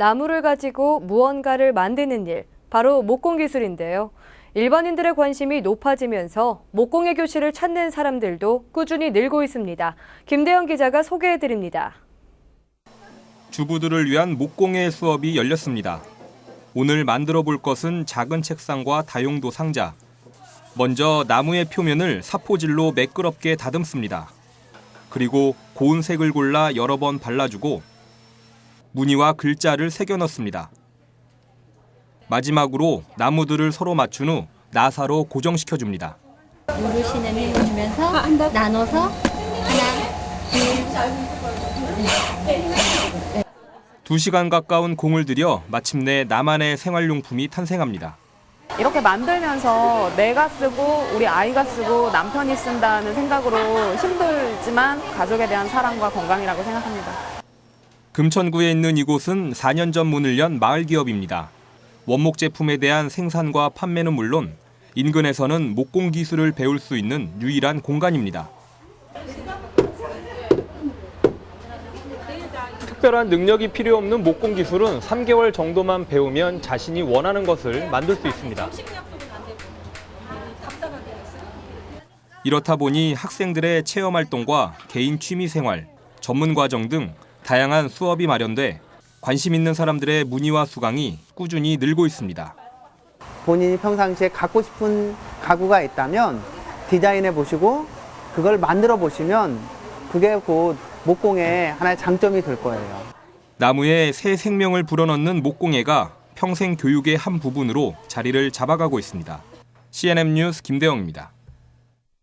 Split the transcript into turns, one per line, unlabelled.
나무를 가지고 무언가를 만드는 일, 바로 목공 기술인데요. 일반인들의 관심이 높아지면서 목공의 교실을 찾는 사람들도 꾸준히 늘고 있습니다. 김대영 기자가 소개해 드립니다.
주부들을 위한 목공예 수업이 열렸습니다. 오늘 만들어 볼 것은 작은 책상과 다용도 상자. 먼저 나무의 표면을 사포질로 매끄럽게 다듬습니다. 그리고 고운 색을 골라 여러 번 발라주고 무늬와 글자를 새겨 넣습니다. 마지막으로 나무들을 서로 맞춘 후 나사로 고정시켜 줍니다.
누르시는 힘을 주면서 나눠서 하나,
두시간 가까운 공을 들여 마침내 나만의 생활용품이 탄생합니다.
이렇게 만들면서 내가 쓰고 우리 아이가 쓰고 남편이 쓴다는 생각으로 힘들지만 가족에 대한 사랑과 건강이라고 생각합니다.
금천구에 있는 이곳은 4년 전 문을 연 마을 기업입니다. 원목 제품에 대한 생산과 판매는 물론 인근에서는 목공 기술을 배울 수 있는 유일한 공간입니다. 특별한 능력이 필요 없는 목공 기술은 3개월 정도만 배우면 자신이 원하는 것을 만들 수 있습니다. 이렇다 보니 학생들의 체험 활동과 개인 취미 생활, 전문 과정 등 다양한 수업이 마련돼 관심 있는 사람들의 문의와 수강이 꾸준히 늘고 있습니다.
본인이 평상시에 갖고 싶은 가구가 있다면 디자인해 보시고 그걸 만들어 보시면 그게 곧 목공의 하나의 장점이 될 거예요.
나무에 새 생명을 불어넣는 목공예가 평생 교육의 한 부분으로 자리를 잡아가고 있습니다. CNN 뉴스 김대영입니다.